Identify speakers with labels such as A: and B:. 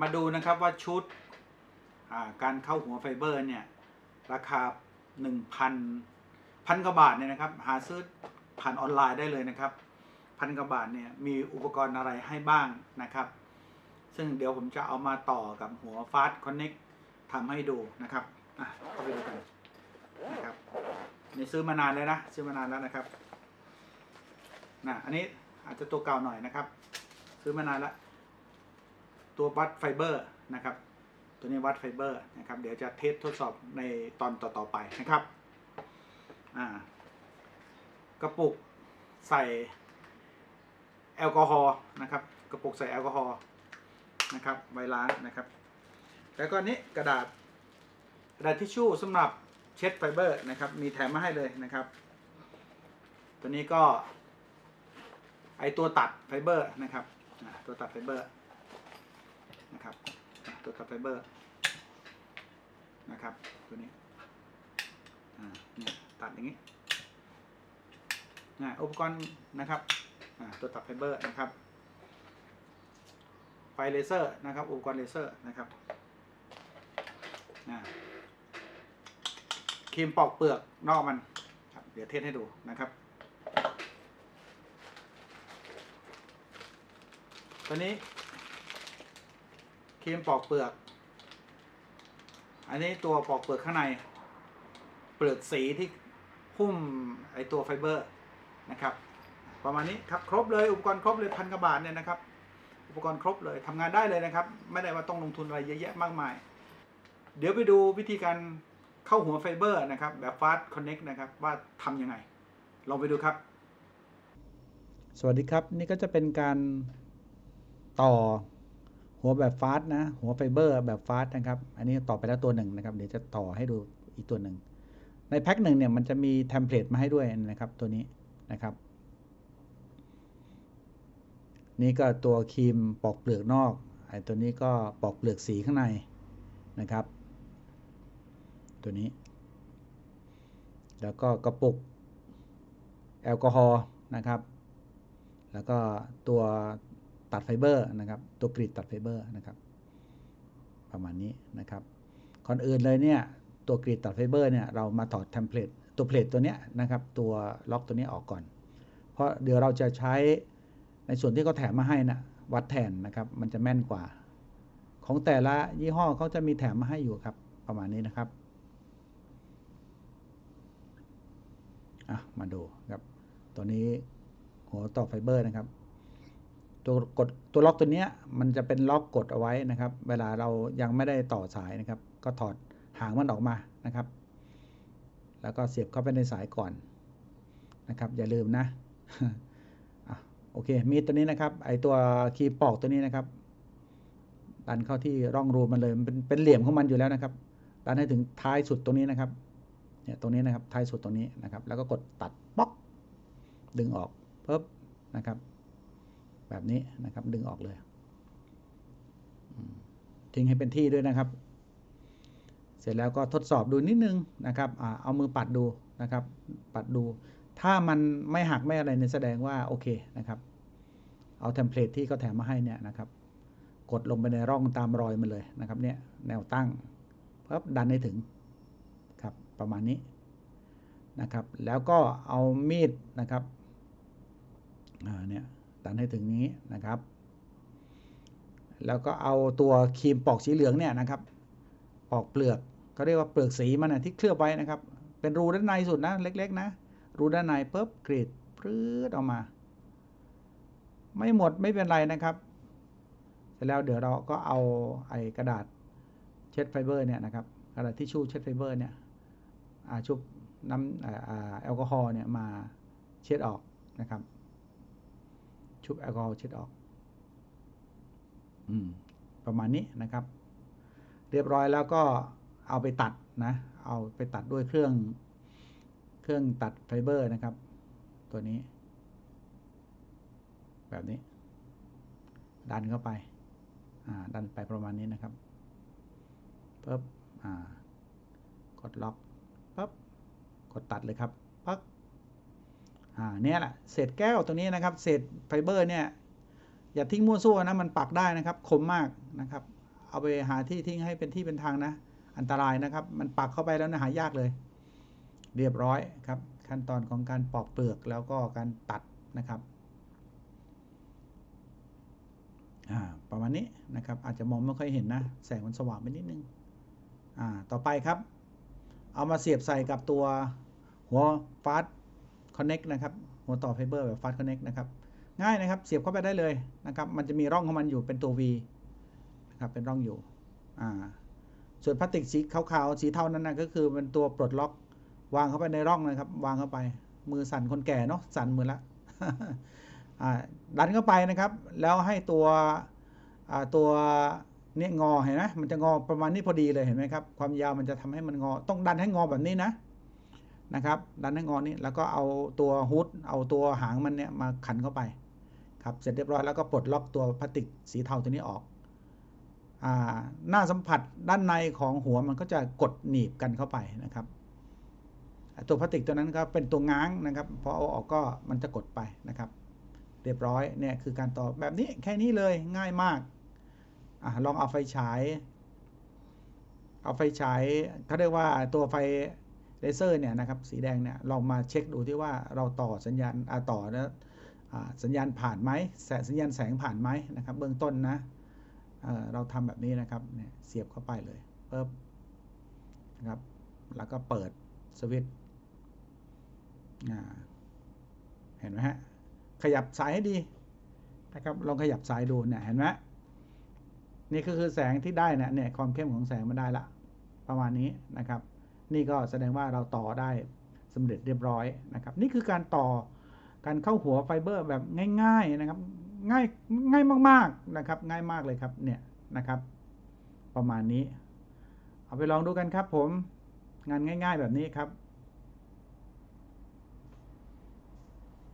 A: มาดูนะครับว่าชุดการเข้าหัวไฟเบอร์เนี่ยราคา 1,000พันกว่าบาทเนี่ยนะครับหาซื้อผ่านออนไลน์ได้เลยนะครับพันกว่าบาทเนี่ยมีอุปกรณ์อะไรให้บ้างนะครับ ซึ่งเดี๋ยวผมจะเอามาต่อกับหัว Fast Connect ทำให้ดูนะครับอะเข้าไปดูกันนะครับนี่ซื้อมานานเลยนะซื้อมานานแล้วนะครับนะอันนี้อาจจะตัวเก่าหน่อยนะครับ ซื้อมานานแล้ว ตัววัดไฟเบอร์นะครับ ตัวนี้วัดไฟเบอร์นะครับ เดี๋ยวจะเทสทดสอบในตอนต่อๆไปนะครับอ่ากระปุกใส่แอลกอฮอล์นะครับ กระปุกใส่แอลกอฮอล์นะครับไวล้างนะครับ แล้วก็นี้กระดาษกระดาษทิชชู่สำหรับเช็ดไฟเบอร์นะครับ มีแถมมาให้เลยนะครับ ตัวนี้ก็ไอตัวตัดไฟเบอร์นะครับตัวตัดไฟเบอร์ นะครับ ตัวตัดไฟเบอร์นะครับตัวนี้เนี่ยตัดอย่างนี้นะอุปกรณ์นะครับอ่าตัวตัดไฟเบอร์นะครับ ไฟเลเซอร์นะครับ อุปกรณ์เลเซอร์นะครับอ่ครีมปอกเปลือกนอกมันเดี๋ยวเทสให้ดูนะครับตัวนี้ ครีมปอกเปลือก อันนี้ตัวปอกเปลือกข้างใน เปลือกสีที่หุ้มไอตัวไฟเบอร์นะครับ ประมาณนี้ครับครบเลยอุปกรณ์ครบเลยพันกว่าบาทเนี่ยนะครับ อุปกรณ์ครบเลยทำงานได้เลยนะครับ ไม่ได้ว่าต้องลงทุนอะไรเยอะแยะมากมาย เดี๋ยวไปดูวิธีการเข้าหัวไฟเบอร์นะครับ แบบ Fast Connect นะครับ ว่าทำยังไง ลองไปดูครับ สวัสดีครับ นี่ก็จะเป็นการต่อ หัวแบบฟาสนะ หัวไฟเบอร์แบบฟาสนะครับ อันนี้ต่อไปแล้วตัวหนึ่งนะครับ เดี๋ยวจะต่อให้ดูอีกตัวหนึ่ง ในแพ็คหนึ่งเนี่ยมันจะมีเทมเพลตมาให้ด้วยนะครับตัวนี้นะครับ นี่ก็ตัวครีมปอกเปลือกนอกไอ้ตัวนี้ก็ปอกเปลือกสีข้างในนะครับ ตัวนี้ แล้วก็กระปุกแอลกอฮอล์นะครับ แล้วก็ตัว ตัดไฟเบอร์นะครับ ตัวกรีดตัดไฟเบอร์นะครับ ประมาณนี้นะครับก่อนอื่นเลยเนี่ยตัวกรีดตัดไฟเบอร์เนี่ยเรามาถอดเทมเพลตตัวเพลทตัวเนี้ยนะครับตัวล็อกตัวนี้ออกก่อน เพราะเดี๋ยวเราจะใช้ในส่วนที่เขาแถมมาให้นะวัดแทนนะครับ มันจะแม่นกว่า ของแต่ละยี่ห้อเขาจะมีแถมมาให้อยู่ครับ ประมาณนี้นะครับอะมาดูครับ ตัวนี้หัวต่อไฟเบอร์นะครับ ตัวกดตัวล็อกตัวนี้มันจะเป็นล็อกกดเอาไว้นะครับ เวลาเรายังไม่ได้ต่อสายนะครับ ก็ถอดหางมันออกมานะครับ แล้วก็เสียบเข้าไปในสายก่อนนะครับ อย่าลืมนะโอเค มีตัวนี้นะครับ ไอตัวคีย์ปอกตัวนี้นะครับดันเข้าที่ร่องรูมันเลยมันเป็นเป็นเหลี่ยมของมันอยู่แล้วนะครับดันให้ถึงท้ายสุดตรงนี้นะครับ เนี่ยตรงนี้นะครับท้ายสุดตรงนี้นะครับ แล้วก็กดตัดป๊อกดึงออกปุ๊บนะครับ แบบนี้นะครับ ดึงออกเลยทิ้งให้เป็นที่ด้วยนะครับ เสร็จแล้วก็ทดสอบดูนิดนึงนะครับอเอามือปัดดูนะครับ ปัดดู ถ้ามันไม่หักไม่อะไรเนี่ยแสดงว่าโอเคนะครับ เอาเทมเพลตที่เขาแถมมาให้เนี่ยนะครับ กดลงไปในร่องตามรอยมันเลยนะครับ เนี่ยแนวตั้งปั๊บดันให้ถึงครับประมาณนี้นะครับ แล้วก็เอามีดนะครับอ่าเนี่ย ดันให้ถึงนี้นะครับ แล้วก็เอาตัวครีมปอกสีเหลืองเนี่ยนะครับปอกเปลือกเขาเรียกว่าเปลือกสีมันนะที่เคลือบไว้นะครับ เป็นรูด้านในสุดนะเล็ก ๆ นะ รูด้านในปุ๊บกรีดพรืดออกมา ไม่หมดไม่เป็นไรนะครับ เสร็จแล้วเดี๋ยวเราก็เอาไอ้กระดาษเช็ดไฟเบอร์เนี่ยนะครับกระดาษทิชชู่เช็ดไฟเบอร์เนี่ยอาชุบน้ำอ่าอ่าแอลกอฮอล์เนี่ยมาเช็ดออกนะครับ ชุบแอลกอฮอล์เช็ดออก อืม ประมาณนี้นะครับ เรียบร้อยแล้วก็เอาไปตัดนะ เอาไปตัดด้วยเครื่องเครื่องตัดไฟเบอร์นะครับ ตัวนี้ แบบนี้ ดันเข้าไป อ่า ดันไปประมาณนี้นะครับปึ๊บอ่ากดล็อกปั๊บกดตัดเลยครับ ปั๊บ อ่าเนี่ยแหละเศษแก้วตัวนี้นะครับ เศษไฟเบอร์เนี่ยอย่าทิ้งมั่วซั่วนะมันปักได้นะครับคมมากนะครับ เอาไปหาที่ทิ้งให้เป็นที่เป็นทางนะ อันตรายนะครับ มันปักเข้าไปแล้วนะหายากเลย เรียบร้อยครับ ขั้นตอนของการปอกเปลือกแล้วก็การตัดนะครับอ่าประมาณนี้นะครับ อาจจะมองไม่ค่อยเห็นนะ แสงมันสว่างไปนิดนึงอ่าต่อไปครับ เอามาเสียบใส่กับตัวหัวฟาส คอนเน็กนะครับ หัวต่อไฟเบอร์แบบฟาสคอนเน็กนะครับ ง่ายนะครับ เสียบเข้าไปได้เลยนะครับ มันจะมีร่องของมันอยู่เป็นตัว V นะครับ เป็นร่องอยู่ อ่า ส่วนพลาสติกสีขาวๆ สีเทานั้นนะก็คือเป็นตัวปลดล็อก วางเข้าไปในร่องนะครับ วางเข้าไป มือสั่นคนแก่เนาะ สั่นมือละ อ่า ดันเข้าไปนะครับ แล้วให้ตัว อ่า ตัวเนี่ยงอเห็นไหมมันจะงอประมาณนี้พอดีเลยเห็นไหมครับ ความยาวมันจะทำให้มันงอ ต้องดันให้งอแบบนี้นะ นะครับดันให้งอนี้แล้วก็เอาตัวฮุดเอาตัวหางมันเนี่ยมาขันเข้าไปครับเสร็จเรียบร้อยแล้วก็ปลดล็อกตัวพลาสติกสีเทาตัวนี้ออกอ่าหน้าสัมผัสด้านในของหัวมันก็จะกดหนีบกันเข้าไปนะครับ ตัวพลาสติกตัวนั้นก็เป็นตัวง้างนะครับพอเอาออกก็มันจะกดไปนะครับ เรียบร้อยเนี่ยคือการต่อแบบนี้แค่นี้เลยง่ายมากอะลองเอาไฟฉาย เอาไฟฉายเขาเรียกว่าตัวไฟ เลเซอร์เนี่ยนะครับสีแดงเนี่ยลองมาเช็คดูที่ว่าเราต่อสัญญาณอต่อแล้วสัญญาณผ่านไหมแสสัญญาณแสงผ่านไหมนะครับ เบื้องต้นนะเเราทำแบบนี้นะครับเนี่ยเสียบเข้าไปเลยปึ๊บนะครับแล้วก็เปิดสวิตช์อ่าเห็นไหมฮะขยับสายให้ดีนะครับลองขยับสายดูเนี่ยเห็นไหมนี่ก็คือแสงที่ได้นะเนี่ยความเข้มของแสงมันได้ละประมาณนี้นะครับ นี่ก็แสดงว่าเราต่อได้สำเร็จเรียบร้อยนะครับ นี่คือการต่อการเข้าหัวไฟเบอร์แบบง่ายๆนะครับ ง่ายง่ายมากๆนะครับ ง่ายมากเลยครับเนี่ยนะครับ ประมาณนี้ เอาไปลองดูกันครับผมงานง่าย ๆ แบบนี้ครับ